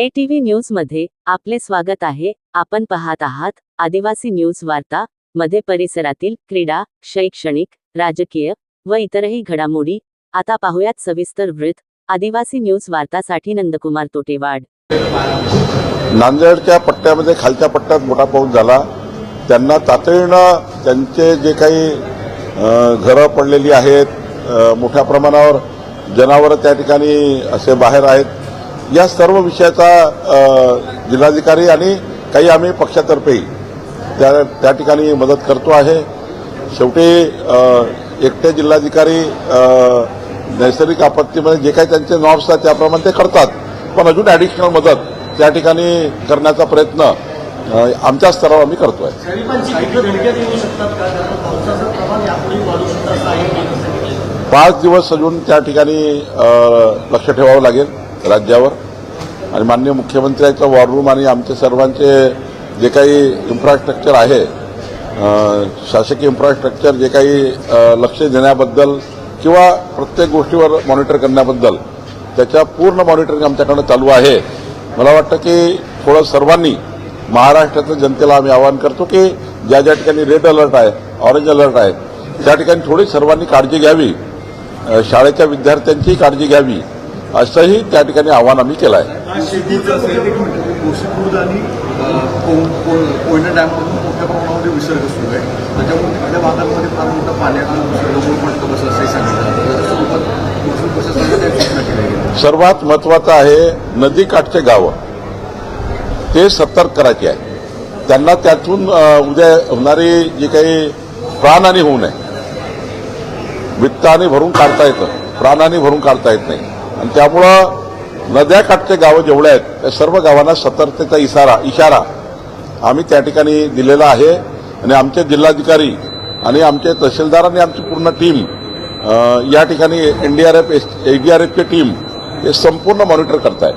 ATV न्यूजमध्ये आपले स्वागत आहे. आपण पाहत आहात आदिवासी न्यूज वार्ता मध्ये परिसरातील क्रीडा शैक्षणिक राजकीय व इतरही घडामोडी. आता पाहुयात सविस्तर वृत्त. आदिवासी न्यूज वार्तासाठी नंदकुमार तोटेवाड. नांदेडच्या पट्ट्यामध्ये खालच्या पट्ट्यात मोठा पाऊस झाला. त्यांना तातडीनं त्यांचे जे काही घरं पडलेली आहेत मोठ्या प्रमाणावर जनावरं त्या ठिकाणी असे बाहेर आहेत. या सर्व विषयाचा जिल्हाधिकारी आणि काही आम्ही पक्षातर्फेही त्या त्या ठिकाणी मदत करतो आहे. शेवटी एकटे जिल्हाधिकारी नैसर्गिक आपत्तीमध्ये जे काही त्यांचे नॉर्म्स आहेत त्याप्रमाणे ते करतात. पण अजून ॲडिशनल मदत त्या ठिकाणी करण्याचा प्रयत्न आमच्या स्तरावर आम्ही करतोय. तरी पण काही धडक्यात येऊ शकतात का? कारण पावसाचं प्रमाण यापुढे वाढू शकतं असं आहे. पाच दिवस अजून त्या ठिकाणी लक्ष ठेवावं लागेल. राज्यावर आणि माननीय मुख्यमंत्र्यांचं वॉर रूम आणि आमचे सर्वांचे जे काही इन्फ्रास्ट्रक्चर आहे शासकीय इन्फ्रास्ट्रक्चर जे काही लक्ष देण्याबद्दल किंवा प्रत्येक गोष्टीवर मॉनिटर करण्याबद्दल त्याच्या पूर्ण मॉनिटरिंग आमच्याकडनं चालू आहे. मला वाटतं की थोडं सर्वांनी महाराष्ट्रातल्या जनतेला आम्ही आवाहन करतो की ज्या ज्या ठिकाणी रेड अलर्ट आहे ऑरेंज अलर्ट आहे त्या ठिकाणी थोडी सर्वांनी काळजी घ्यावी. शाळेच्या विद्यार्थ्यांचीही काळजी घ्यावी. असंही त्या ठिकाणी आवाहन आम्ही केलं आहे. सर्वात महत्वाचं आहे नदीकाठचे गावं. ते सतर्क करायचे आहे. त्यांना त्यातून उद्या होणारी जी काही प्राणहानी होऊ नये. वित्तहानी भरून काढता येतं. प्राणहानी भरून काढता येत नाही. आणि त्यामुळं नद्याकाठचे गावं जेवढे आहेत त्या सर्व गावांना सतर्कतेचा इशारा इशारा आम्ही त्या ठिकाणी दिलेला आहे. आणि आमचे जिल्हाधिकारी आणि आमचे तहसीलदार आणि आमची पूर्ण टीम या ठिकाणी एनडीआरएफ एसडीआरएफची टीम हे संपूर्ण मॉनिटर करतायत.